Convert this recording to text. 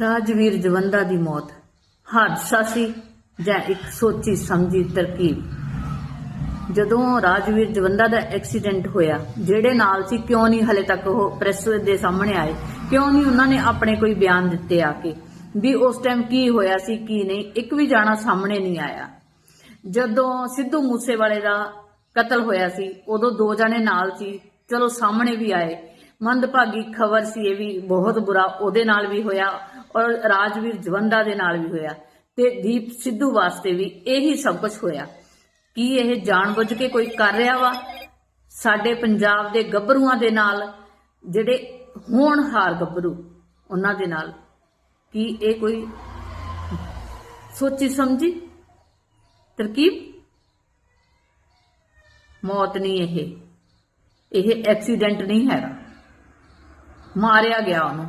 ਰਾਜਵੀਰ ਜਵੰਦਾ ਦੀ ਮੌਤ, ਹਾਦਸਾ ਸੀ ਜਾਂ ਇੱਕ ਸੋਚੀ ਸਮਝੀ ਤਰਕੀਬ? ਜਦੋਂ ਰਾਜਵੀਰ ਜਵੰਦਾ ਦਾ ਐਕਸੀਡੈਂਟ ਹੋਇਆ, ਜਿਹੜੇ ਨਾਲ ਸੀ, ਕਿਉਂ ਨਹੀਂ ਹਲੇ ਤੱਕ ਉਹ ਪ੍ਰੈਸ ਦੇ ਸਾਹਮਣੇ ਆਏ? ਕਿਉਂ ਨਹੀਂ ਉਹਨਾਂ ਨੇ ਆਪਣੇ ਕੋਈ ਬਿਆਨ ਦਿੱਤੇ ਆ ਕੇ? ਵੀ ਉਸ ਟਾਈਮ ਕੀ ਹੋਇਆ ਸੀ, ਕੀ ਨਹੀਂ, ਇੱਕ ਵੀ ਜਾਣਾ ਸਾਹਮਣੇ ਨਹੀਂ ਆਇਆ। ਜਦੋਂ ਸਿੱਧੂ ਮੂਸੇਵਾਲੇ ਦਾ ਕਤਲ ਹੋਇਆ ਸੀ, ਉਦੋਂ ਦੋ ਜਣੇ ਨਾਲ ਸੀ, ਚਲੋ ਸਾਹਮਣੇ ਵੀ ਆਏ। ਮੰਦਭਾਗੀ ਖਬਰ ਸੀ, ਇਹ ਵੀ ਬਹੁਤ ਬੁਰਾ, ਉਹਦੇ ਨਾਲ ਵੀ ਹੋਇਆ। ਔਰ ਰਾਜਵੀਰ ਜਵੰਦਾ ਦੇ ਨਾਲ ਵੀ ਹੋਇਆ ਤੇ ਦੀਪ ਸਿੱਧੂ ਵਾਸਤੇ ਵੀ ਇਹੀ ਸਭ ਕੁਝ ਹੋਇਆ। ਕੀ ਇਹ ਜਾਣਬੁੱਝ ਕੇ ਕੋਈ ਕਰ ਰਿਹਾ ਵਾ? ਸਾਡੇ ਪੰਜਾਬ ਦੇ ਗੱਭਰੂਆਂ ਦੇ ਨਾਲ, ਜਿਹੜੇ ਹੋਣਹਾਰ ਗੱਭਰੂ, ਉਹਨਾਂ ਦੇ ਨਾਲ ਕੀ ਇਹ ਕੋਈ ਸੋਚੀ ਸਮਝੀ? ਤਰਕੀਬ? ਮੌਤ ਨਹੀਂ ਇਹ। ਇਹ ਐਕਸੀਡੈਂਟ ਨਹੀਂ ਹੈਗਾ। ਮਾਰਿਆ ਗਿਆ ਉਹਨੂੰ।